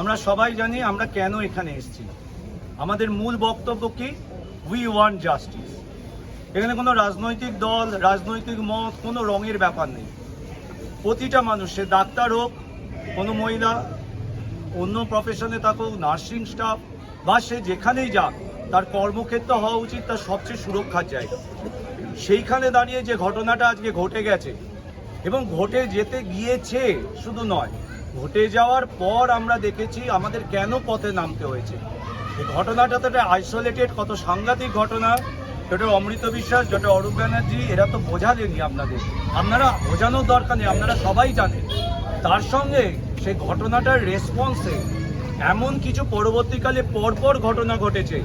আমরা সবাই জানি আমরা কেন এখানে এসেছি। আমাদের মূল বক্তব্য কি? উই ওয়ান্ট জাস্টিস এখানে কোনো রাজনৈতিক দল, রাজনৈতিক মত, কোনো রঙের ব্যাপার নেই। প্রতিটা মানুষ, সে ডাক্তার হোক, কোনো মহিলা, অন্য প্রফেশনে থাকুক নার্সিং স্টাফ বা সে যেখানেই যাক, তার কর্মক্ষেত্র হওয়া উচিত, তার সবচেয়ে সুরক্ষার জায়গা। সেইখানে দাঁড়িয়ে যে ঘটনাটা আজকে ঘটে গেছে এবং ঘটে যেতে গিয়েছে শুধু নয়। ঘটে যাওয়ার পর আমরা দেখেছি আমাদের কেন পথে নামতে হয়েছে। এই ঘটনাটা তো একটা আইসোলেটেড কত সাংঘাতিক ঘটনা। যেটা অমৃত বিশ্বাস যেটা অরূপ ব্যানার্জি, এরা তো বোঝালেনি আপনাদের। আপনারা বোঝানোর দরকার নেই, আপনারা সবাই জানেন। তার সঙ্গে সেই ঘটনাটার রেসপন্সে এমন কিছু পরবর্তীকালে পরপর ঘটনা ঘটেছে,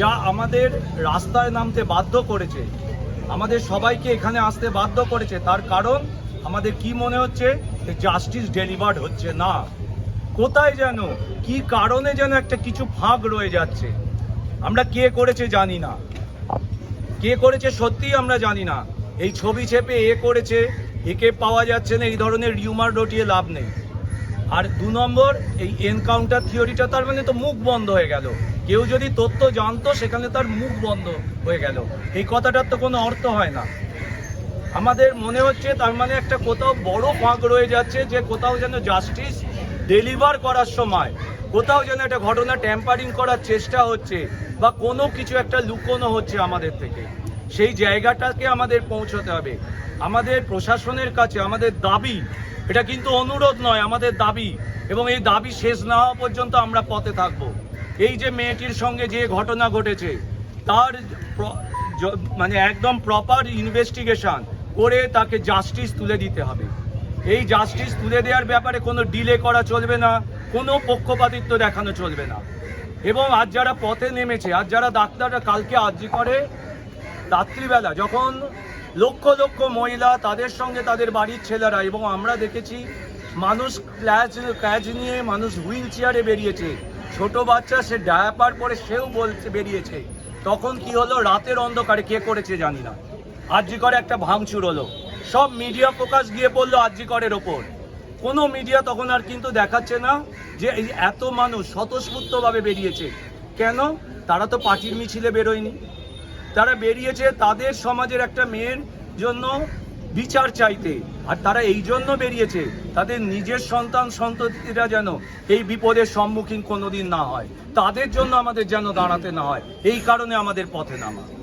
যা আমাদের রাস্তায় নামতে বাধ্য করেছে। আমাদের সবাইকে এখানে আসতে বাধ্য করেছে। তার কারণ আমাদের কি মনে হচ্ছে? জাস্টিস ডেলিভার্ড হচ্ছে না। কোথায় যেন, কি কারণে যেন একটা কিছু ফাঁক রয়ে যাচ্ছে? আমরা কে করেছে জানি না। কে করেছে সত্যিই আমরা জানি না। এই ছবি চেপে এ করেছে, একে পাওয়া যাচ্ছে না, এই ধরনের রিউমার রটিয়ে লাভ নেই। আর দু নম্বর, এই এনকাউন্টার থিওরিটা তার মানে তো মুখ বন্ধ হয়ে গেল। কেউ যদি তথ্য জানতো, সেখানে তার মুখ বন্ধ হয়ে গেল। এই কথাটার তো কোনো অর্থ হয় না। আমাদের মনে হচ্ছে তার মানে একটা কোথাও বড় ফাঁক রয়ে যাচ্ছে যে কোথাও যেন জাস্টিস ডেলিভার করার সময়, কোথাও যেন একটা ঘটনা ট্যাম্পারিং করার চেষ্টা হচ্ছে বা কোনো কিছু একটা লুকোনো হচ্ছে আমাদের থেকে। সেই জায়গাটাকে আমাদের পৌঁছতে হবে। আমাদের প্রশাসনের কাছে আমাদের দাবি, এটা কিন্তু অনুরোধ নয়, আমাদের দাবি এবং এই দাবি শেষ না হওয়া পর্যন্ত আমরা পথে থাকব। এই যে মেয়েটির সঙ্গে যে ঘটনা ঘটেছে, তার মানে একদম প্রপার ইনভেস্টিগেশন করে তাকে জাস্টিস তুলে দিতে হবে। এই জাস্টিস তুলে দেওয়ার ব্যাপারে কোনো ডিলে করা চলবে না, কোনো পক্ষপাতিত্ব দেখানো চলবে না। এবং আজ যারা পথে নেমেছে, আজ যারা ডাক্তাররা কালকে আর্জি করে, রাত্রিবেলা যখন লক্ষ লক্ষ মহিলা তাদের সঙ্গে তাদের বাড়ির ছেলেরা এবং আমরা দেখেছি মানুষ ক্ল্যাচ, ক্যাচ নিয়ে মানুষ হুইল চেয়ারে বেরিয়েছে। ছোট বাচ্চা, সে ডায়াপার পরে সেও বলছে, বেরিয়েছে। তখন কি হলো? রাতের অন্ধকারে কে করেছে জানি না। আরজি করে একটা ভাঙচুর হলো। সব মিডিয়া ফোকাস গিয়ে পড়ল আরজি করের ওপর। কোনো মিডিয়া তখন আর কিন্তু দেখাচ্ছে না যে এই এত মানুষ স্বতঃস্ফূর্তভাবে বেরিয়েছে। কেন? তারা তো পার্টির মিছিলে বেরোয়নি। তারা বেরিয়েছে তাদের সমাজের একটা মেয়ের জন্য বিচার চাইতে। আর তারা এই জন্য বেরিয়েছে তাদের নিজের সন্তান সন্ততিরা যেন এই বিপদের সম্মুখীন কোনোদিন না হয়। তাদের জন্য আমাদের যেন দাঁড়াতে না হয়। এই কারণে আমাদের পথে নামা।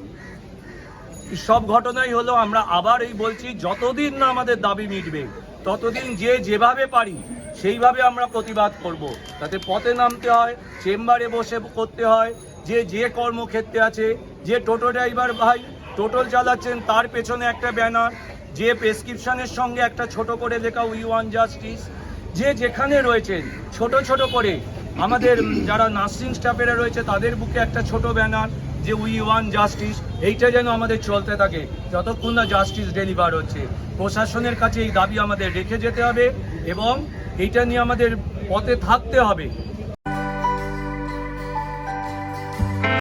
সব ঘটনাই হলো, আমরা আবার এই বলছি, যতদিন না আমাদের দাবি মিটবে, ততদিন যে যেভাবে পারি, সেইভাবে আমরা প্রতিবাদ করব। তাতে পথে নামতে হয়, চেম্বারে বসে করতে হয়, যে যে কর্মক্ষেত্রে আছে, যে টোটো ড্রাইভার ভাই টোটোল চালাচ্ছেন, তার পেছনে একটা ব্যানার, যে প্রেসক্রিপশনের সঙ্গে একটা ছোট করে লেখা উই ওয়ান জাস্টিস যে যেখানে রয়েছেন, ছোট ছোট করে, আমাদের যারা নার্সিং স্টাফেরা রয়েছে, তাদের বুকে একটা ছোট ব্যানার যে উই ওয়ান জাস্টিস এইটা যেন আমাদের চলতে থাকে, যতক্ষণ না জাস্টিস ডেলিভার হচ্ছে। প্রশাসনের কাছে এই দাবি আমাদের রেখে যেতে হবে এবং এইটা নিয়ে আমাদের পথে থাকতে হবে।